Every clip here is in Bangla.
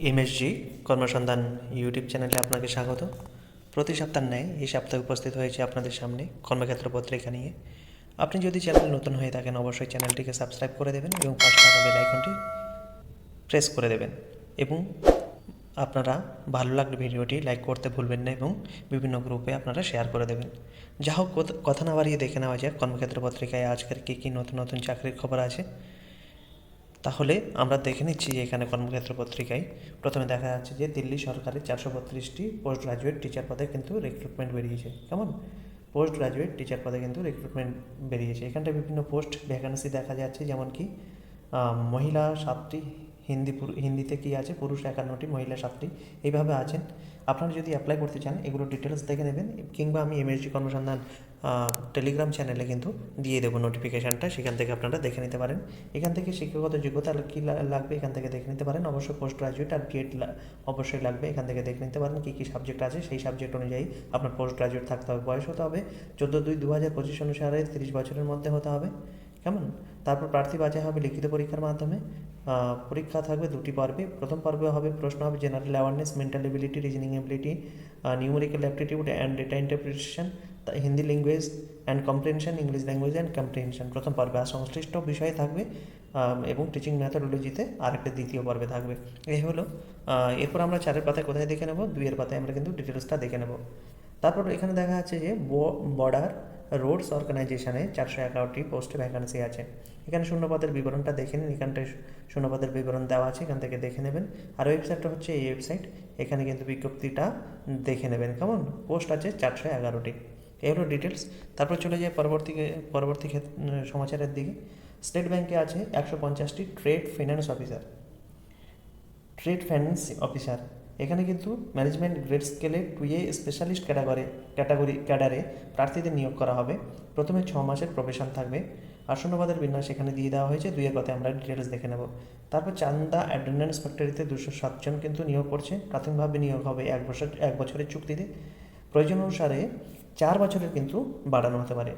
এমএসজি কর্মসন্ধান ইউটিউব চ্যানেলে আপনাকে স্বাগত। প্রতি সপ্তাহ ন্যায় এই সপ্তাহে উপস্থিত হয়েছে আপনাদের সামনে কর্মক্ষেত্র পত্রিকা নিয়ে। আপনি যদি চ্যানেল নতুন হয়ে থাকেন, অবশ্যই চ্যানেলটিকে সাবস্ক্রাইব করে দেবেন এবং পাশে থাকা বেল আইকনটি প্রেস করে দেবেন। এবং আপনারা ভালো লাগলে ভিডিওটি লাইক করতে ভুলবেন না এবং বিভিন্ন গ্রুপে আপনারা শেয়ার করে দেবেন। যা হোক কথা- না বাড়িয়ে দেখে নেওয়া যাক কর্মক্ষেত্র পত্রিকায় আজকের কী কী নতুন নতুন চাকরির খবর আছে। তাহলে আমরা দেখে নিচ্ছি যে এখানে কর্মক্ষেত্র পত্রিকায় প্রথমে দেখা যাচ্ছে যে দিল্লি সরকারের চারশো বত্রিশটি পোস্ট গ্রাজুয়েট টিচার পদে কিন্তু রিক্রুটমেন্ট বেরিয়েছে। কেমন? পোস্ট গ্রাজুয়েট টিচার পদে কিন্তু রিক্রুটমেন্ট বেরিয়েছে। এখানটায় বিভিন্ন পোস্ট ভ্যাকান্সি দেখা যাচ্ছে, যেমন কি মহিলা সাতটি হিন্দি হিন্দিতে কি আছে? পুরুষ একান্নটি, মহিলা সাতটি। এইভাবে আছেন। আপনারা যদি অ্যাপ্লাই করতে চান, এগুলো ডিটেলস দেখে নেবেন, কিংবা আমি এমএসজি কর্মসন্ধান টেলিগ্রাম চ্যানেলে কিন্তু দিয়ে দেবো নোটিফিকেশানটা সেখান থেকে আপনারা দেখে নিতে পারেন। এখান থেকে শিক্ষাগত যোগ্যতা কী লাগবে, এখান থেকে দেখে নিতে পারেন। অবশ্যই পোস্ট গ্রাজুয়েট আর বিএড অবশ্যই লাগবে, এখান থেকে দেখে নিতে পারেন কী কী সাবজেক্ট আছে। সেই সাবজেক্ট অনুযায়ী আপনার পোস্ট গ্রাজুয়েট থাকতে হবে, বয়স হতে হবে। চোদ্দ দুই দু হাজার পঁচিশ অনুসারে তিরিশ বছরের মধ্যে হতে হবে। কেমন? তারপর প্রার্থী বাছাই হবে লিখিত পরীক্ষার মাধ্যমে। পরীক্ষা থাকবে দুটি পর্বে। প্রথম পর্বে হবে প্রশ্ন হবে general awareness mental ability reasoning ability numerical aptitude and data interpretation Hindi language and comprehension English language and comprehension প্রথম পর্বে আর সংশ্লিষ্ট বিষয় থাকবে এবং টিচিং মেথোডোলজিতে আরেকটা দ্বিতীয় পর্বে থাকবে। এই হলো এরপর আমরা চারের পাতায় কোথায় দেখে নেব? দুইয়ের পাতায় আমরা কিন্তু ডিটেলসটা দেখে নেব। তারপর এখানে দেখা যাচ্ছে যে বর্ডার রোডস অর্গানাইজেশনে চারশো এগারোটি পোস্টে ভ্যাকান্সি আছে। এখানে শূন্যপদের বিবরণটা দেখে নিন এখানটায় শূন্যপদের বিবরণ দেওয়া আছে, এখান থেকে দেখে নেবেন। আর ওয়েবসাইটটা হচ্ছে এই ওয়েবসাইট, এখানে কিন্তু বিজ্ঞপ্তিটা দেখে নেবেন। কেমন? পোস্ট আছে চারশো এগারোটি। এই হলো ডিটেলস তারপর চলে যায় পরবর্তী পরবর্তী ক্ষেত- সমাচারের দিকে। স্টেট ব্যাংকে আছে একশো পঞ্চাশটি trade finance officer. Trade finance officer. এখানে কিন্তু ম্যানেজমেন্ট গ্রেড স্কেলে two a specialist category category ক্যাডারে প্রার্থীদের নিয়োগ করা হবে। প্রথমে ছ মাসের প্রবেশন থাকবে। আসন্নবাদের বিন্যাস এখানে দিয়ে দেওয়া হয়েছে। দুইয়ের কথায় আমরা ডিটেলস দেখে নেব। তারপর চান্দা অ্যাটেন্ডেন্স ফ্যাক্টরিতে দুশো সাতজন কিন্তু নিয়োগ করছে। প্রাথমিকভাবে নিয়োগ হবে এক বছর, এক বছরের চুক্তিতে। প্রয়োজন অনুসারে চার বছরের কিন্তু বাড়ানো হতে পারে।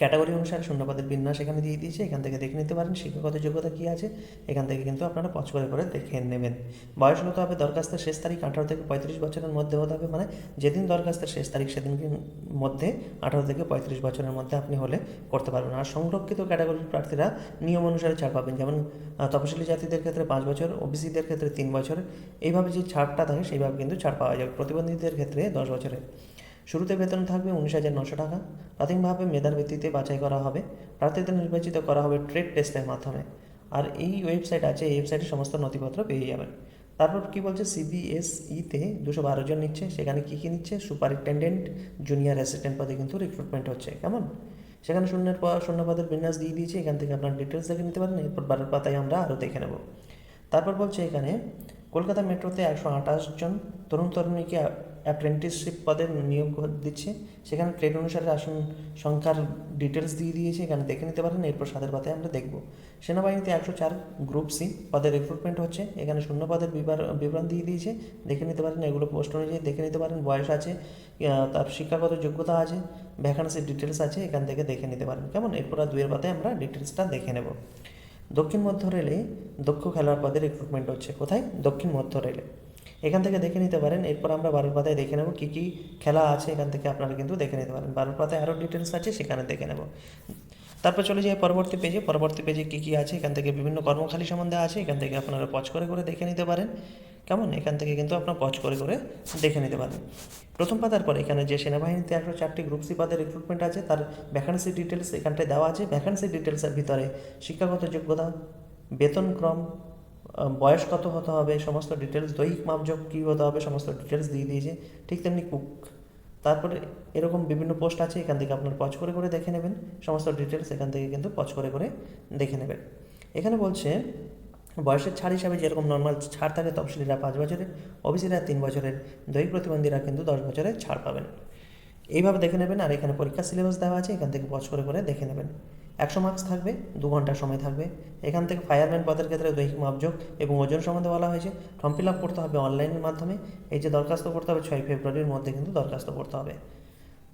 ক্যাটাগরি অনুসারে শূন্যপদের বিন্যাস এখানে দিয়ে দিয়েছে, এখান থেকে দেখে নিতে পারেন, শিক্ষাগত যোগ্যতা কী আছে, এখান থেকে কিন্তু আপনারা পছ করে করে দেখে নেবেন। বয়স হতে হবে দরখাস্তের শেষ তারিখ আঠারো থেকে পঁয়ত্রিশ বছরের মধ্যে হতে হবে মানে যেদিন দরখাস্তের শেষ তারিখ সেদিন মধ্যে আঠারো থেকে পঁয়ত্রিশ বছরের মধ্যে আপনি হলে করতে পারবেন। আর সংরক্ষিত ক্যাটাগরির প্রার্থীরা নিয়ম অনুসারে ছাড় পাবেন, যেমন তপশিলি জাতিদের ক্ষেত্রে পাঁচ বছর, ওবিসিদের ক্ষেত্রে তিন বছর, এইভাবে যে ছাড়টা থাকে সেইভাবে কিন্তু ছাড় পাওয়া যাবে প্রতিবন্ধীদের ক্ষেত্রে দশ বছরে। শুরুতে বেতন থাকবে উনিশ হাজার নশো টাকা। প্রাথমিকভাবে মেধার ভিত্তিতে বাছাই করা হবে। প্রার্থীদের নির্বাচিত করা হবে ট্রেড টেস্টের মাধ্যমে। আর এই ওয়েবসাইট আছে, এই ওয়েবসাইটে সমস্ত নথিপত্র পেয়ে যাবেন। তারপর কি বলছে? সিবিএসইতে দুশো বারো জন নিচ্ছে। সেখানে কী কী নিচ্ছে? সুপারিনটেন্ডেন্ট, জুনিয়র অ্যাসিস্ট্যান্ট পদে কিন্তু রিক্রুটমেন্ট হচ্ছে। কেমন? সেখানে শূন্যের শূন্য পদের বিন্যাস দিয়ে দিয়েছে। এখান থেকে আপনার ডিটেলস দেখে নিতে পারেন। এরপর বারের পাতায় আমরা আরও দেখে নেব। তারপর বলছে এখানে, কলকাতা মেট্রোতে একশো আঠাশ জন তরুণ তরুণীকে অ্যাপ্রেন্টিসশিপ পদে নিয়োগ দিচ্ছে। সেখানে ট্রেড অনুসারে আসন, সংখ্যার ডিটেলস দিয়ে দিয়েছে, এখানে দেখে নিতে পারেন, এরপর সাদের পাতায় আমরা দেখব। সেনাবাহিনীতে একশো চার গ্রুপ সি পদে রিক্রুটমেন্ট হচ্ছে। এখানে শূন্য পদের বিবরণ দিয়ে দিয়েছে। দেখে নিতে পারেন, এগুলো পোস্ট অনুযায়ী দেখে নিতে পারেন, বয়স আছে তার শিক্ষাগত যোগ্যতা আছে ভ্যাকান্সির ডিটেলস আছে, এখান থেকে দেখে নিতে পারেন। কেমন? এরপর দুয়ের পাতায় আমরা ডিটেলসটা দেখে নেব। দক্ষিণ মধ্য রেলে দক্ষ খেলোয়াড় পদে রিক্রুটমেন্ট হচ্ছে। কোথায়? দক্ষিণ মধ্য রেলে। এখান থেকে দেখে নিতে পারেন। এরপর আমরা বারোর পাতায় দেখে নেব কী কী খেলা আছে। এখান থেকে আপনারা কিন্তু দেখে নিতে পারেন। বারোর পাতায় আরও ডিটেলস আছে, সেখানে দেখে নেব। তারপর চলে যাই পরবর্তী পেজে পরবর্তী পেজে কী কী আছে? এখান থেকে বিভিন্ন কর্মখালী সম্বন্ধে আছে। এখান থেকে আপনারা পজ করে করে দেখে নিতে পারেন। কেমন? এখান থেকে কিন্তু আপনার পজ করে করে দেখে নিতে পারেন। প্রথম পাতার পর এখানে যে সেনাবাহিনীতে একশো চারটি গ্রুপ সি পদের রিক্রুটমেন্ট আছে, তার ভ্যাকান্সি ডিটেলস এখানটায় দেওয়া আছে। ভ্যাকান্সি ডিটেলসের ভিতরে শিক্ষাগত যোগ্যতা বেতনক্রম বয়স কত হতে হবে, সমস্ত ডিটেলস দৈহিক মাপযোগ কী হতে হবে, সমস্ত ডিটেলস দিয়ে দিয়েছে। ঠিক তেমনি কুক তারপরে এরকম বিভিন্ন পোস্ট আছে, এখান থেকে আপনার পজ করে করে দেখে নেবেন। সমস্ত ডিটেলস এখান থেকে কিন্তু পজ করে করে দেখে নেবেন। এখানে বলছে, বয়সের ছাড় হিসাবে যেরকম নর্মাল ছাড় থাকে, তফসিলিরা পাঁচ বছরের ওবিসিরা তিন বছরের, দৈহিক প্রতিবন্ধীরা কিন্তু দশ বছরের ছাড় পাবেন। এইভাবে দেখে নেবেন, আর এখানে পরীক্ষার সিলেবাস দেওয়া আছে, এখান থেকে পজ করে করে দেখে নেবেন। একশো মার্কস থাকবে, দু ঘণ্টার সময় থাকবে। এখান থেকে ফায়ারম্যান পদের ক্ষেত্রে দৈহিক মাপযোগ এবং ওজন সম্বন্ধে বলা হয়েছে। ফর্ম ফিল আপ করতে হবে অনলাইনের মাধ্যমে। এই যে দরখাস্ত করতে হবে, ছয় ফেব্রুয়ারির মধ্যে কিন্তু দরখাস্ত করতে হবে।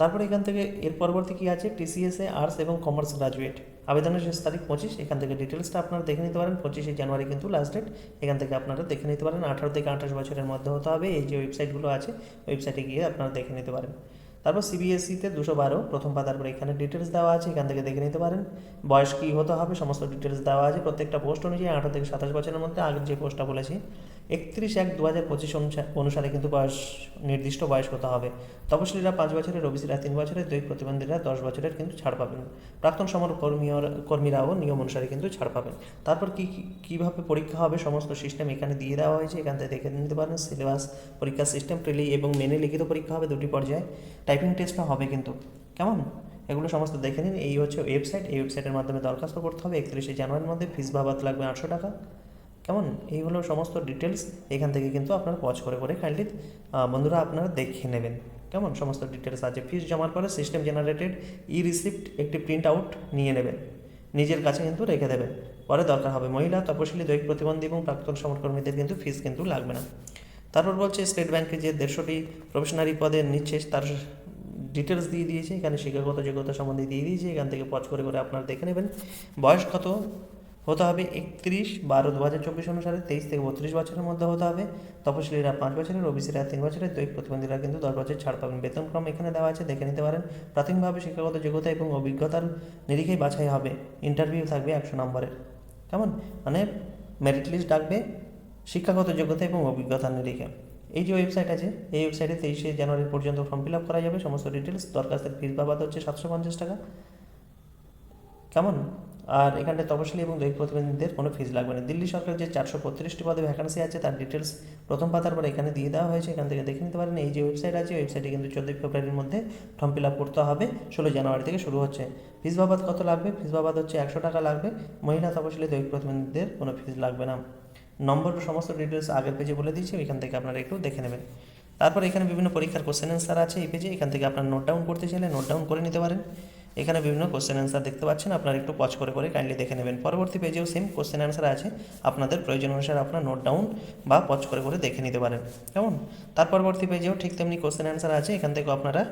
তারপরে এখান থেকে এর পরবর্তী কী আছে? টিসিএসএ আর্টস এবং কমার্স গ্রাজুয়েট আবেদনের শেষ তারিখ পঁচিশ। এখান থেকে ডিটেলসটা আপনারা দেখে নিতে পারেন। পঁচিশে জানুয়ারি কিন্তু লাস্ট ডেট এখান থেকে আপনারা দেখে নিতে পারেন। আঠারো থেকে আঠাশ বছরের মধ্যে হতে হবে। এই যে ওয়েবসাইটগুলো আছে ওয়েবসাইটে গিয়ে আপনারা দেখে নিতে পারেন। তারপর সিবিএসইতে দুশো বারো, প্রথম পাতার পরে এখানে ডিটেলস দেওয়া আছে, এখান থেকে দেখে নিতে পারেন। বয়স কী হতে হবে, সমস্ত ডিটেলস দেওয়া আছে। প্রত্যেকটা পোস্ট অনুযায়ী আঠারো থেকে সাতাশ বছরের মধ্যে আগের যে পোস্টটা বলেছি, একত্রিশ এক দু হাজার পঁচিশ অনুসারে কিন্তু বয়স, নির্দিষ্ট বয়স হতে হবে। তপশিলীরা পাঁচ বছরের, ওবিসিরা তিন বছরের দুই প্রতিবন্ধীরা দশ বছরের কিন্তু ছাড় পাবেন। প্রাক্তন সমর কর্মীরাও নিয়ম অনুসারে কিন্তু ছাড় পাবেন। তারপর কী কীভাবে পরীক্ষা হবে, সমস্ত সিস্টেম এখানে দিয়ে দেওয়া হয়েছে। এখান থেকে দেখে নিতে পারেন সিলেবাস পরীক্ষার সিস্টেম প্রিলি এবং মেনে লিখিত পরীক্ষা হবে দুটি পর্যায়ে। টাইপিং টেস্টটা হবে কিন্তু। কেমন? এগুলো সমস্ত দেখে নিন। এই হচ্ছে ওয়েবসাইট এই ওয়েবসাইটের মাধ্যমে দরখাস্ত করতে হবে। একত্রিশে জানুয়ারির মধ্যে ফিস বাবাদ লাগবে আটশো টাকা। কেমন? এই হলো সমস্ত ডিটেলস এখান থেকে কিন্তু আপনারা পজ করে করে কাইন্ডলি বন্ধুরা আপনারা দেখে নেবেন। কেমন? সমস্ত ডিটেলস আছে। ফিস জমার পরে সিস্টেম জেনারেটেড ই রিসিপ্ট একটি প্রিন্ট আউট নিয়ে নেবেন। নিজের কাছে কিন্তু রেখে দেবেন। পরে দরকার হবে মহিলা, তপশিলি, দৈহিক প্রতিবন্ধী এবং প্রাক্তন সমরকর্মীদের কিন্তু ফিস কিন্তু লাগবে না। তারপর বলছে স্টেট ব্যাংকে যে দেড়শোটি প্রফেশনারি পদে নিচ্ছে, তার ডিটেলস দিয়ে দিয়েছে, এখানে শিক্ষাগত যোগ্যতা সম্বন্ধে দিয়ে দিয়েছে, এখান থেকে পজ করে করে আপনারা দেখে নেবেন। বয়স কত? হতে হবে একত্রিশ বারো দু হাজার চব্বিশ অনুসারে, তেইশ থেকে বত্রিশ বছরের মধ্যে হতে হবে। তপশিলীরা পাঁচ বছরের, ওবিসিরা তিন বছরের, দৈহিক প্রতিবন্ধীরা কিন্তু দশ বছর ছাড় পাবেন। বেতনক্রম এখানে দেওয়া আছে, দেখে নিতে পারেন। প্রাথমিকভাবে শিক্ষাগত যোগ্যতা এবং অভিজ্ঞতার নিরিখেই বাছাই হবে। ইন্টারভিউ থাকবে একশো নম্বরের। কেমন? মানে মেরিট লিস্ট ডাকবে শিক্ষাগত যোগ্যতা এবং অভিজ্ঞতার নিরিখে। এই যে ওয়েবসাইট আছে, এই ওয়েবসাইটে তেইশে জানুয়ারি পর্যন্ত ফর্ম ফিল আপ করা যাবে, সমস্ত ডিটেলস দরখাস্তের ফিস বাবাদ হচ্ছে সাতশো পঞ্চাশ টাকা। কেমন? আর এখানে তপশিলি এবং দৈহিক প্রতিবন্ধীদের কোনো ফিস লাগবে না। দিল্লি সরকার যে চারশো বত্রিশটি পদে ভ্যাকান্সি আছে, তার ডিটেলস প্রথম পাতার পর এখানে দিয়ে দেওয়া হয়েছে, এখান থেকে দেখে নিতে পারেন। এই যে ওয়েবসাইট আছে ওয়েবসাইটে কিন্তু চোদ্দোই ফেব্রুয়ারির মধ্যে ফর্ম ফিল আপ করতে হবে। ষোলো জানুয়ারি থেকে শুরু হচ্ছে। ফিস বাবাদ কত লাগবে? ফিস বাবাদ হচ্ছে একশো টাকা লাগবে। মহিলা তপশিলি দৈহিক প্রতিবন্ধীদের কোনো ফিস লাগবে না। নম্বর, সমস্ত ডিটেলস আগের পেজে বলে দিয়েছি এখান থেকে আপনারা একটু দেখে নেবেন। তারপর এখানে বিভিন্ন পরীক্ষার কোশ্চেন অ্যান্সার আছে এই পেজে এখান থেকে আপনার নোট ডাউন করতে চাইলে নোট ডাউন করে নিতে পারেন। এখানে বিভিন্ন কোশ্চেন অ্যান্সার দেখতে পাচ্ছেন। আপনারা একটু পজ করে করে কাইন্ডলি দেখে নেবেন। পরবর্তী পেজেও সেম কোশ্চেন অ্যান্সার আছে। আপনাদের প্রয়োজন অনুসারে আপনার নোট ডাউন বা পজ করে করে দেখে নিতে পারেন। কেমন? তার পরবর্তী পেজেও ঠিক তেমনি কোশ্চেন অ্যান্সার আছে। এখান থেকে আপনারা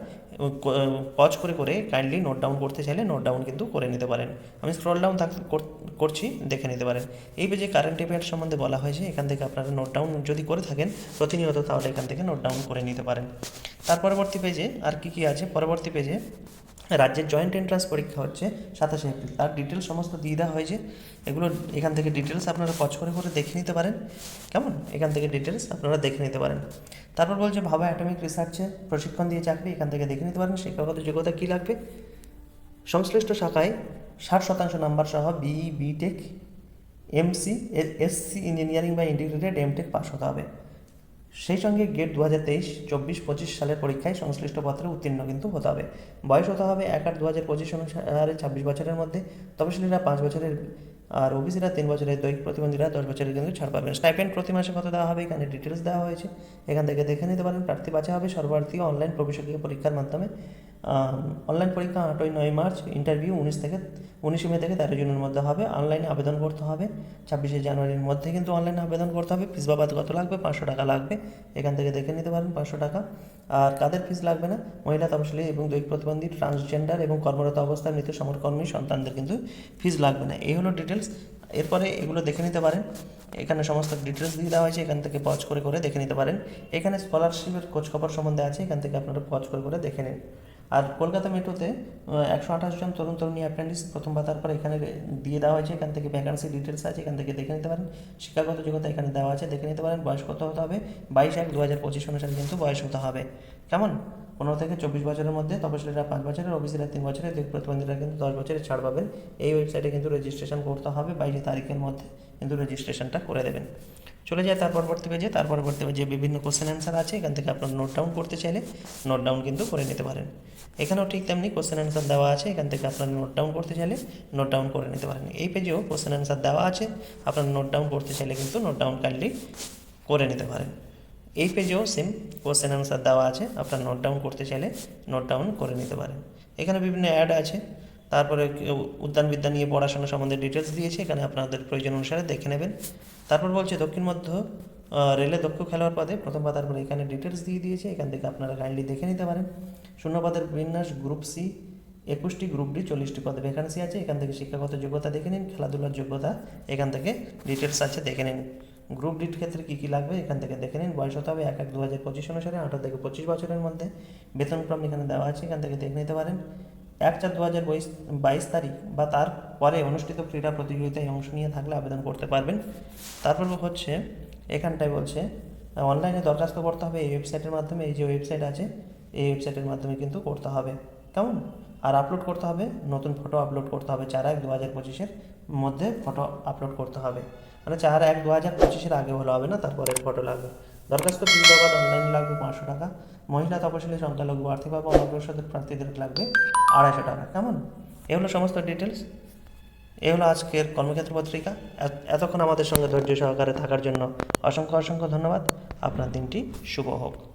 পজ করে করে কাইন্ডলি নোট ডাউন করতে চাইলে নোট ডাউন কিন্তু করে নিতে পারেন। আমি স্ক্রল ডাউন করছি, দেখে নিতে পারেন। এই পেজে কারেন্ট অ্যাফেয়ার্স সম্বন্ধে বলা হয়েছে। এখান থেকে আপনারা নোট ডাউন যদি করে থাকেন প্রতিনিয়ত, তাহলে এখান থেকে নোট ডাউন করে নিতে পারেন। তার পরবর্তী পেজে আর কি কি আছে? পরবর্তী পেজে রাজ্যের জয়েন্ট এন্ট্রান্স পরীক্ষা হচ্ছে সাতাশে এপ্রিল। তার ডিটেলস সমস্ত দিয়ে দেওয়া হয়েছে। এগুলো এখান থেকে ডিটেলস আপনারা পছ করে করে দেখে নিতে পারেন। কেমন? এখান থেকে ডিটেলস আপনারা দেখে নিতে পারেন। তারপর বলছে, ভাবা অ্যাটমিক রিসার্চে প্রশিক্ষণ দিয়ে চাকরি, এখান থেকে দেখে নিতে পারেন শিক্ষাগত যোগ্যতা কী লাগবে। সংশ্লিষ্ট শাখায় ষাট শতাংশ নাম্বার সহ BE BTech MC SC engineering বা ইন্টিগ্রেটেড এমটেক পাস হতে হবে। সেই সঙ্গে গেট দু হাজার তেইশ চব্বিশ পঁচিশ সালের পরীক্ষায় সংশ্লিষ্ট পত্রে উত্তীর্ণ কিন্তু হতে হবে। বয়স হতে হবে এক আট দু হাজার পঁচিশ অনুসারে ছাব্বিশ বছরের মধ্যে। তপশিলীরা পাঁচ বছরের আর ওবিসিরা তিন বছরের দৈহিক প্রতিবন্ধীরা দশ বছরের কিন্তু ছাড় পাবেন স্টাইপেন্ড প্রতি মাসে কত দেওয়া হবে? এখানে ডিটেলস দেওয়া হয়েছে। এখান থেকে দেখে নিতে পারেন, প্রার্থী বাছা হবে সর্বার্থী অনলাইন প্রবেশিকা পরীক্ষার মাধ্যমে। অনলাইন পরীক্ষা আটই নয় মার্চ ইন্টারভিউ উনিশ থেকে, উনিশে মে থেকে তেরো জুনের মধ্যে হবে। অনলাইনে আবেদন করতে হবে। ছাব্বিশে জানুয়ারির মধ্যে কিন্তু অনলাইনে আবেদন করতে হবে। ফিস বাবাদ কত লাগবে? পাঁচশো টাকা লাগবে। এখান থেকে দেখে নিতে পারেন, পাঁচশো টাকা। আর কাদের ফিস লাগবে না? মহিলা তপশিলি এবং দৈহিক প্রতিবন্ধী ট্রান্সজেন্ডার এবং কর্মরত অবস্থায় মৃত সমরকর্মী সন্তানদের কিন্তু ফিস লাগবে না। এই হলো ডিটেলস এরপরে এগুলো দেখে নিতে পারেন। এখানে সমস্ত ডিটেলস দিয়ে দেওয়া হয়েছে, এখান থেকে পজ করে করে দেখে নিতে পারেন। এখানে স্কলারশিপের খোঁজখবর সম্বন্ধে আছে, এখান থেকে আপনারা পজ করে করে দেখে নিন। আর কলকাতা মেট্রোতে একশো আঠাশ জন তরুণ তরুণী অ্যাপ্রেন্টিস প্রথম পাতার পর এখানে দিয়ে দেওয়া হয়েছে, এখান থেকে ভ্যাকান্সি ডিটেলস আছে, এখান থেকে দেখে নিতে পারেন। শিক্ষাগত যোগ্যতা এখানে দেওয়া আছে, দেখে নিতে পারেন, বয়স কত হতে হবে? বাইশ এক দু হাজার পঁচিশ অনুসারে কিন্তু বয়স হতে হবে। কেমন? পনেরো থেকে চব্বিশ বছরের মধ্যে তপশিলীরা পাঁচ বছরের, ওবিসিরা তিন বছরের, দিক প্রতিবন্ধীরা কিন্তু দশ বছরের ছাড় পাবেন। এই ওয়েবসাইটে কিন্তু রেজিস্ট্রেশন করতে হবে, বাইশে তারিখের মধ্যে কিন্তু রেজিস্ট্রেশনটা করে দেবেন। চলে যায় তার পরবর্তী পেজে তার পরবর্তী পেজে বিভিন্ন কোশ্চেন অ্যান্সার আছে, এখান থেকে আপনার নোট ডাউন করতে চাইলে নোট ডাউন কিন্তু করে নিতে পারেন। এখানেও ঠিক তেমনি কোশ্চেন অ্যান্সার দেওয়া আছে, এখান থেকে আপনার নোট ডাউন করতে চাইলে নোট ডাউন করে নিতে পারেন। এই পেজেও কোশ্চেন অ্যান্সার দেওয়া আছে, আপনার নোট ডাউন করতে চাইলে কিন্তু নোট ডাউন কাইন্ডলি করে নিতে পারেন। এই পেজেও সেম কোশ্চেন অ্যান্সার দেওয়া আছে। আপনার নোট ডাউন করতে চাইলে নোট ডাউন করে নিতে পারেন। এখানে বিভিন্ন অ্যাড আছে। তারপরে উদ্যানবিদ্যা নিয়ে পড়াশোনা সম্বন্ধে ডিটেলস দিয়েছে। এখানে আপনাদের প্রয়োজন অনুসারে দেখে নেবেন। তারপর বলছে দক্ষিণ মধ্য রেলে দক্ষ খেলোয়াড় পদে প্রথম পাতার পরে এখানে ডিটেলস দিয়ে দিয়েছে। এখান থেকে আপনারা কাইন্ডলি দেখে নিতে পারেন। শূন্যপদের বিন্যাস গ্রুপ সি একুশটি গ্রুপ ডি চল্লিশটি পদে ভ্যাকান্সি আছে। এখান থেকে শিক্ষাগত যোগ্যতা দেখে নিন, খেলাধুলার যোগ্যতা এখান থেকে ডিটেলস আছে, দেখে নিন। গ্রুপ ডির ক্ষেত্রে কী কী লাগবে, এখান থেকে দেখে নিন। বয়স হতে হবে এক এক দু হাজার পঁচিশ অনুসারে, আঠারো থেকে পঁচিশ বছরের মধ্যে। বেতনক্রম এখানে দেওয়া আছে, এখান থেকে দেখে নিতে পারেন। এক চার দু হাজার বাইশ তারিখ বা তার পরে অনুষ্ঠিত ক্রীড়া প্রতিযোগিতায় অংশ নিয়ে থাকলে আবেদন করতে পারবেন। তারপর হচ্ছে, এখানটায় বলছে, অনলাইনে দরখাস্ত করতে হবে এই ওয়েবসাইটের মাধ্যমে, এই যে ওয়েবসাইট আছে, এই ওয়েবসাইটের মাধ্যমে কিন্তু করতে হবে। কেমন? আর আপলোড করতে হবে, নতুন ফটো আপলোড করতে হবে, চার এক দু হাজার পঁচিশের মধ্যে ফটো আপলোড করতে হবে। মানে চার এক দু হাজার পঁচিশের আগে হলে হবে না, তারপরে ফটো লাগবে। দরখাস্ত ফি বাবদ অনলাইন লাগবে পাঁচশো টাকা। মহিলা তপশিলি সংখ্যালঘু আর্থিকভাবে অনগ্রসর প্রার্থীদের লাগবে আড়াইশো টাকা, কেমন? এ হলো সমস্ত ডিটেলস এ হলো আজকের কর্মক্ষেত্র পত্রিকা। এত- এতক্ষণ আমাদের সঙ্গে ধৈর্য সহকারে থাকার জন্য অসংখ্য অসংখ্য ধন্যবাদ। আপনার দিনটি শুভ হোক।